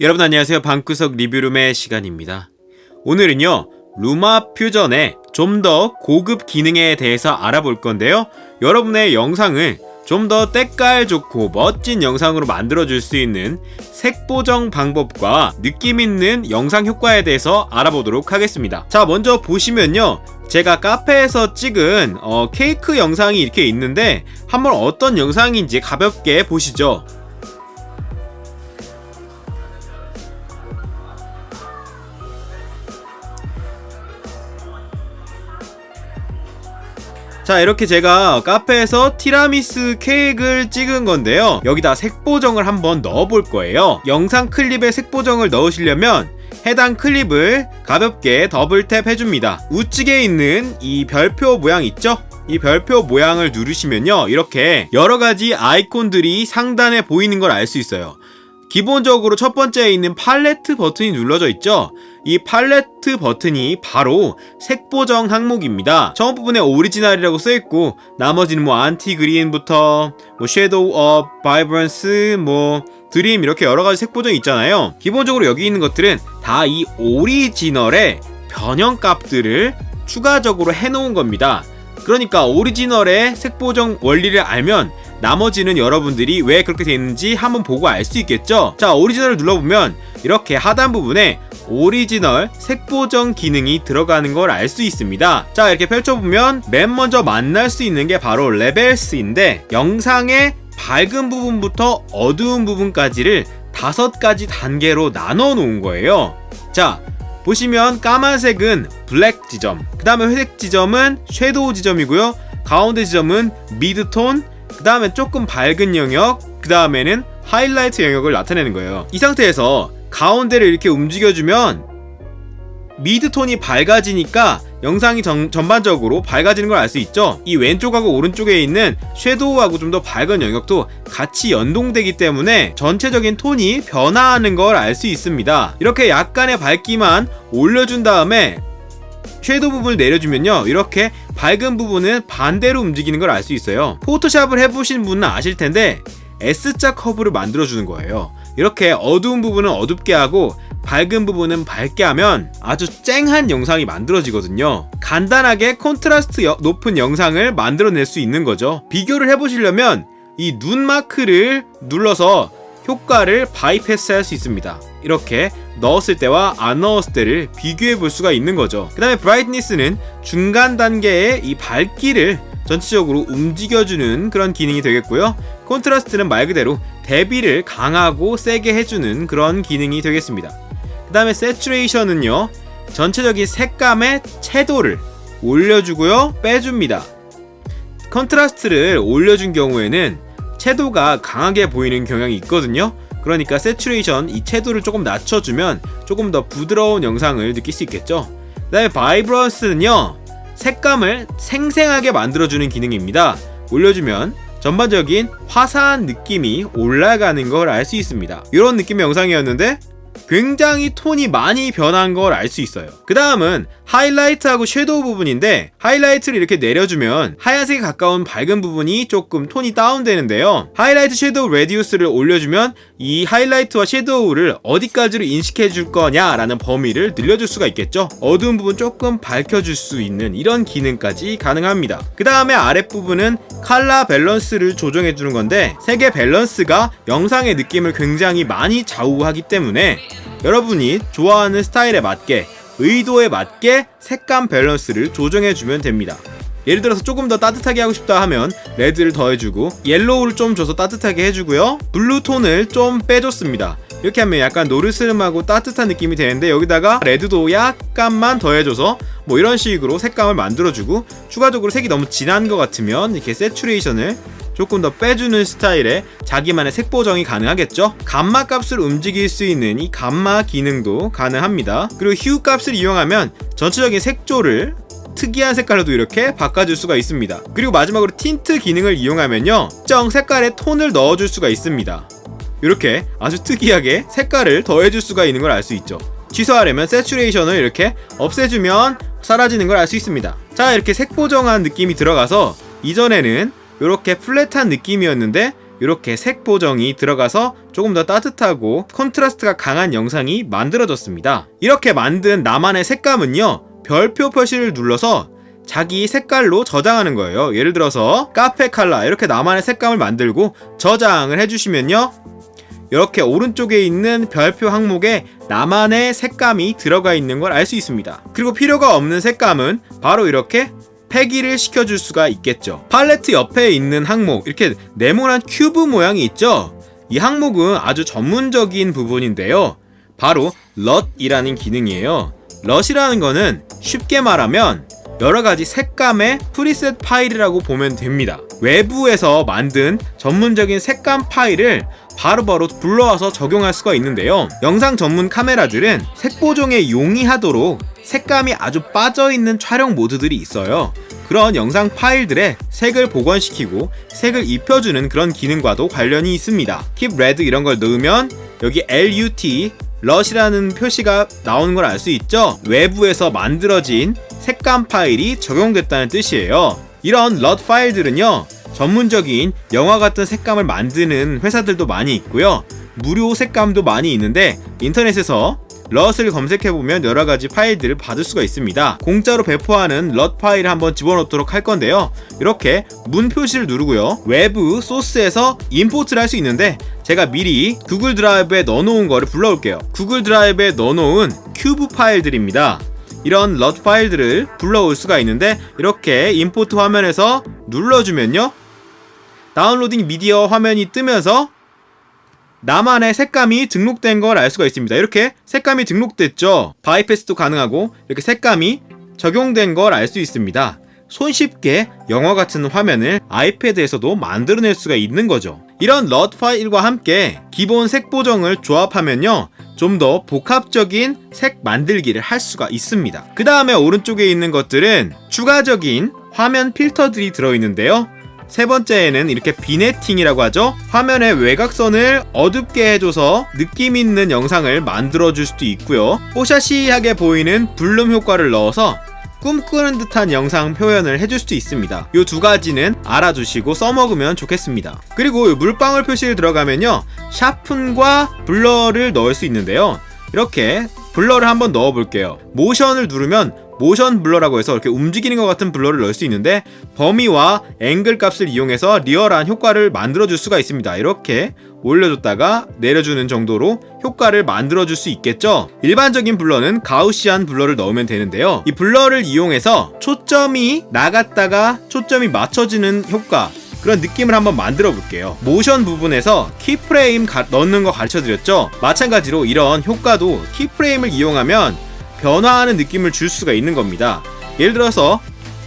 여러분 안녕하세요. 방구석 리뷰룸의 시간입니다. 오늘은요, 루마 퓨전의 좀 더 고급 기능에 대해서 알아볼 건데요. 여러분의 영상을 좀 더 때깔 좋고 멋진 영상으로 만들어줄 수 있는 색 보정 방법과 느낌 있는 영상 효과에 대해서 알아보도록 하겠습니다. 자, 먼저 보시면요. 제가 카페에서 찍은 어, 케이크 영상이 이렇게 있는데 한번 어떤 영상인지 가볍게 보시죠. 자 이렇게 제가 카페에서 티라미수 케이크를 찍은 건데요. 여기다 색보정을 한번 넣어 볼 거예요. 영상 클립에 색보정을 넣으시려면 해당 클립을 가볍게 더블 탭 해줍니다. 우측에 있는 이 별표 모양 있죠? 이 별표 모양을 누르시면요. 이렇게 여러가지 아이콘들이 상단에 보이는 걸 알 수 있어요. 기본적으로 첫 번째에 있는 팔레트 버튼이 눌러져 있죠. 이 팔레트 버튼이 바로 색 보정 항목입니다. 처음 부분에 오리지널이라고 써 있고 나머지는 뭐 안티 그린부터 뭐 섀도우 업, 바이브런스, 뭐 드림 이렇게 여러 가지 색 보정이 있잖아요. 기본적으로 여기 있는 것들은 다 이 오리지널의 변형 값들을 추가적으로 해 놓은 겁니다. 그러니까 오리지널의 색 보정 원리를 알면 나머지는 여러분들이 왜 그렇게 되는지 한번 보고 알 수 있겠죠? 자, 오리지널을 눌러보면 이렇게 하단 부분에 오리지널 색 보정 기능이 들어가는 걸 알 수 있습니다. 자, 이렇게 펼쳐보면 맨 먼저 만날 수 있는 게 바로 레벨스인데 영상의 밝은 부분부터 어두운 부분까지를 다섯 가지 단계로 나눠 놓은 거예요. 자, 보시면 까만색은 블랙 지점, 그 다음에 회색 지점은 섀도우 지점이고요. 가운데 지점은 미드톤, 그 다음에 조금 밝은 영역, 그 다음에는 하이라이트 영역을 나타내는 거예요. 이 상태에서 가운데를 이렇게 움직여주면 미드톤이 밝아지니까 영상이 전, 전반적으로 밝아지는 걸 알 수 있죠. 이 왼쪽하고 오른쪽에 있는 섀도우하고 좀 더 밝은 영역도 같이 연동되기 때문에 전체적인 톤이 변화하는 걸 알 수 있습니다. 이렇게 약간의 밝기만 올려준 다음에 섀도우 부분을 내려주면요 이렇게 밝은 부분은 반대로 움직이는 걸 알 수 있어요 포토샵을 해보신 분은 아실 텐데 S자 커브를 만들어주는 거예요 이렇게 어두운 부분은 어둡게 하고 밝은 부분은 밝게 하면 아주 쨍한 영상이 만들어지거든요 간단하게 콘트라스트 여, 높은 영상을 만들어낼 수 있는 거죠 비교를 해보시려면 이 눈 마크를 눌러서 효과를 바이패스 할 수 있습니다 이렇게 넣었을 때와 안 넣었을 때를 비교해 볼 수가 있는 거죠. 그 다음에 브라이트니스는 중간 단계의 이 밝기를 전체적으로 움직여주는 그런 기능이 되겠고요. 콘트라스트는 말 그대로 대비를 강하고 세게 해주는 그런 기능이 되겠습니다. 그 다음에 세츄레이션은요. 전체적인 색감의 채도를 올려주고요. 빼줍니다. 컨트라스트를 올려준 경우에는 채도가 강하게 보이는 경향이 있거든요. 그러니까 세츄레이션 이 채도를 조금 낮춰주면 조금 더 부드러운 영상을 느낄 수 있겠죠. 그 다음에 바이브런스는요 색감을 생생하게 만들어주는 기능입니다. 올려주면 전반적인 화사한 느낌이 올라가는 걸 알 수 있습니다. 이런 느낌의 영상이었는데 굉장히 톤이 많이 변한 걸 알 수 있어요. 그 다음은 하이라이트하고 섀도우 부분인데 하이라이트를 이렇게 내려주면 하얀색에 가까운 밝은 부분이 조금 톤이 다운되는데요. 하이라이트 섀도우 레디우스를 올려주면 이 하이라이트와 섀도우를 어디까지로 인식해 줄 거냐라는 범위를 늘려줄 수가 있겠죠. 어두운 부분 조금 밝혀줄 수 있는 이런 기능까지 가능합니다. 그 다음에 아랫부분은 칼라 밸런스를 조정해 주는 건데 색의 밸런스가 영상의 느낌을 굉장히 많이 좌우하기 때문에 여러분이 좋아하는 스타일에 맞게 의도에 맞게 색감 밸런스를 조정해주면 됩니다. 예를 들어서 조금 더 따뜻하게 하고 싶다 하면 레드를 더해주고 옐로우를 좀 줘서 따뜻하게 해주고요 블루 톤을 좀 빼줬습니다 이렇게 하면 약간 노르스름하고 따뜻한 느낌이 되는데 여기다가 레드도 약간만 더해줘서 뭐 이런 식으로 색감을 만들어주고 추가적으로 색이 너무 진한 것 같으면 이렇게 세츄레이션을 조금 더 빼주는 스타일의 자기만의 색 보정이 가능하겠죠? 감마 값을 움직일 수 있는 이 감마 기능도 가능합니다. 그리고 휴 값을 이용하면 전체적인 색조를 특이한 색깔로도 이렇게 바꿔줄 수가 있습니다. 그리고 마지막으로 틴트 기능을 이용하면요. 특정 색깔의 톤을 넣어줄 수가 있습니다. 이렇게 아주 특이하게 색깔을 더해줄 수가 있는 걸 알 수 있죠. 취소하려면 세츄레이션을 이렇게 없애주면 사라지는 걸 알 수 있습니다. 자, 이렇게 색 보정한 느낌이 들어가서 이전에는 이렇게 플랫한 느낌이었는데 이렇게 색 보정이 들어가서 조금 더 따뜻하고 컨트라스트가 강한 영상이 만들어졌습니다. 이렇게 만든 나만의 색감은요, 별표 표시를 눌러서 자기 색깔로 저장하는 거예요. 예를 들어서 카페 칼라 이렇게 나만의 색감을 만들고 저장을 해주시면요. 이렇게 오른쪽에 있는 별표 항목에 나만의 색감이 들어가 있는 걸 알 수 있습니다. 그리고 필요가 없는 색감은 바로 이렇게 폐기를 시켜줄 수가 있겠죠. 팔레트 옆에 있는 항목, 이렇게 네모난 큐브 모양이 있죠? 이 항목은 아주 전문적인 부분인데요. 바로 럿이라는 기능이에요. 럿이라는 거는 쉽게 말하면 여러 가지 색감의 프리셋 파일이라고 보면 됩니다. 외부에서 만든 전문적인 색감 파일을 바로바로 불러와서 적용할 수가 있는데요. 영상 전문 카메라들은 색 보정에 용이하도록 색감이 아주 빠져있는 촬영 모드들이 있어요. 그런 영상 파일들에 색을 복원시키고 색을 입혀주는 그런 기능과도 관련이 있습니다. Keep Red 이런 걸 넣으면 여기 LUT 럿이라는 표시가 나오는 걸 알 수 있죠? 외부에서 만들어진 색감 파일이 적용됐다는 뜻이에요. 이런 럿 파일들은요, 전문적인 영화 같은 색감을 만드는 회사들도 많이 있고요. 무료 색감도 많이 있는데 인터넷에서 럿을 검색해보면 여러가지 파일들을 받을 수가 있습니다. 공짜로 배포하는 럿 파일을 한번 집어넣도록 할 건데요. 이렇게 문 표시를 누르고요. 외부 소스에서 임포트를 할 수 있는데 제가 미리 구글 드라이브에 넣어놓은 거를 불러올게요. 구글 드라이브에 넣어놓은 큐브 파일들입니다. 이런 럿 파일들을 불러올 수가 있는데 이렇게 임포트 화면에서 눌러주면요. 다운로딩 미디어 화면이 뜨면서 나만의 색감이 등록된 걸 알 수가 있습니다. 이렇게 색감이 등록됐죠. 바이패스도 가능하고 이렇게 색감이 적용된 걸 알 수 있습니다. 손쉽게 영화 같은 화면을 아이패드에서도 만들어낼 수가 있는 거죠. 이런 럿 파일과 함께 기본 색 보정을 조합하면요. 좀 더 복합적인 색 만들기를 할 수가 있습니다. 그 다음에 오른쪽에 있는 것들은 추가적인 화면 필터들이 들어있는데요. 세 번째에는 이렇게 비네팅이라고 하죠. 화면의 외곽선을 어둡게 해줘서 느낌 있는 영상을 만들어줄 수도 있고요. 뽀샤시하게 보이는 블룸 효과를 넣어서 꿈꾸는 듯한 영상 표현을 해줄 수도 있습니다. 이 두 가지는 알아두시고 써먹으면 좋겠습니다. 그리고 물방울 표시를 들어가면요. 샤픈과 블러를 넣을 수 있는데요. 이렇게 블러를 한번 넣어볼게요. 모션을 누르면 모션 블러라고 해서 이렇게 움직이는 것 같은 블러를 넣을 수 있는데 범위와 앵글 값을 이용해서 리얼한 효과를 만들어줄 수가 있습니다. 이렇게 올려줬다가 내려주는 정도로 효과를 만들어줄 수 있겠죠? 일반적인 블러는 가우시안 블러를 넣으면 되는데요. 이 블러를 이용해서 초점이 나갔다가 초점이 맞춰지는 효과 그런 느낌을 한번 만들어 볼게요. 모션 부분에서 키프레임 가, 넣는 거 가르쳐 드렸죠? 마찬가지로 이런 효과도 키프레임을 이용하면 변화하는 느낌을 줄 수가 있는 겁니다. 예를 들어서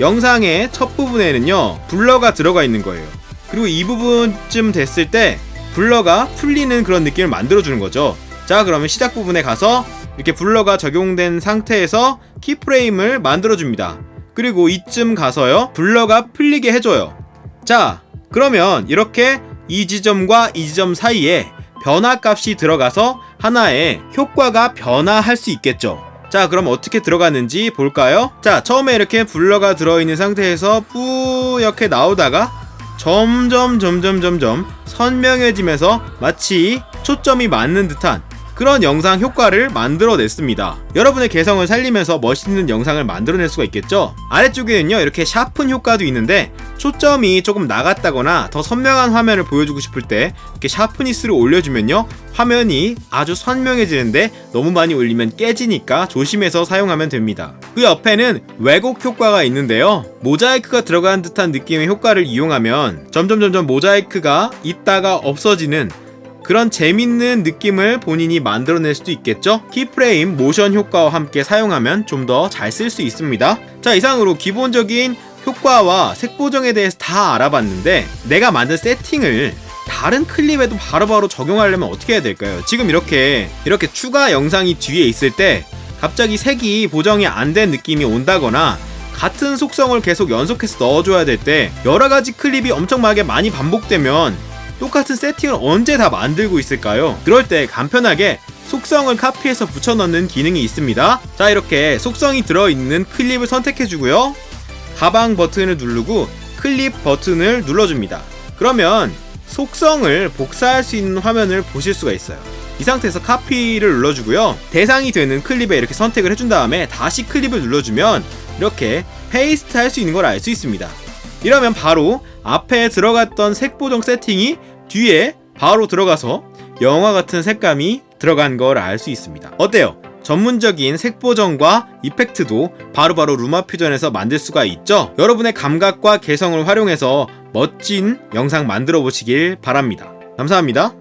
영상의 첫 부분에는요, 블러가 들어가 있는 거예요. 그리고 이 부분쯤 됐을 때 블러가 풀리는 그런 느낌을 만들어주는 거죠. 자, 그러면 시작 부분에 가서 이렇게 블러가 적용된 상태에서 키프레임을 만들어줍니다. 그리고 이쯤 가서요, 블러가 풀리게 해줘요. 자, 그러면 이렇게 이 지점과 이 지점 사이에 변화 값이 들어가서 하나의 효과가 변화할 수 있겠죠. 자, 그럼 어떻게 들어갔는지 볼까요? 자, 처음에 이렇게 블러가 들어있는 상태에서 뿌옇게 나오다가 점점 점점 점점 선명해지면서 마치 초점이 맞는 듯한 그런 영상 효과를 만들어냈습니다. 여러분의 개성을 살리면서 멋있는 영상을 만들어낼 수가 있겠죠? 아래쪽에는요, 이렇게 샤픈 효과도 있는데, 초점이 조금 나갔다거나 더 선명한 화면을 보여주고 싶을 때, 이렇게 샤프니스를 올려주면요, 화면이 아주 선명해지는데, 너무 많이 올리면 깨지니까 조심해서 사용하면 됩니다. 그 옆에는 왜곡 효과가 있는데요, 모자이크가 들어간 듯한 느낌의 효과를 이용하면, 점점 점점 모자이크가 있다가 없어지는 그런 재밌는 느낌을 본인이 만들어낼 수도 있겠죠? 키프레임 모션 효과와 함께 사용하면 좀 더 잘 쓸 수 있습니다. 자, 이상으로 기본적인 효과와 색 보정에 대해서 다 알아봤는데 내가 만든 세팅을 다른 클립에도 바로바로 적용하려면 어떻게 해야 될까요? 지금 이렇게 이렇게 추가 영상이 뒤에 있을 때 갑자기 색이 보정이 안 된 느낌이 온다거나 같은 속성을 계속 연속해서 넣어줘야 될 때 여러 가지 클립이 엄청나게 많이 반복되면 똑같은 세팅을 언제 다 만들고 있을까요? 그럴 때 간편하게 속성을 카피해서 붙여넣는 기능이 있습니다. 자, 이렇게 속성이 들어있는 클립을 선택해주고요. 가방 버튼을 누르고 클립 버튼을 눌러줍니다. 그러면 속성을 복사할 수 있는 화면을 보실 수가 있어요. 이 상태에서 카피를 눌러주고요. 대상이 되는 클립에 이렇게 선택을 해준 다음에 다시 클립을 눌러주면 이렇게 페이스트 할 수 있는 걸 알 수 있습니다. 이러면 바로 앞에 들어갔던 색 보정 세팅이 뒤에 바로 들어가서 영화 같은 색감이 들어간 걸 알 수 있습니다. 어때요? 전문적인 색 보정과 이펙트도 바로바로 루마 퓨전에서 만들 수가 있죠? 여러분의 감각과 개성을 활용해서 멋진 영상 만들어 보시길 바랍니다. 감사합니다.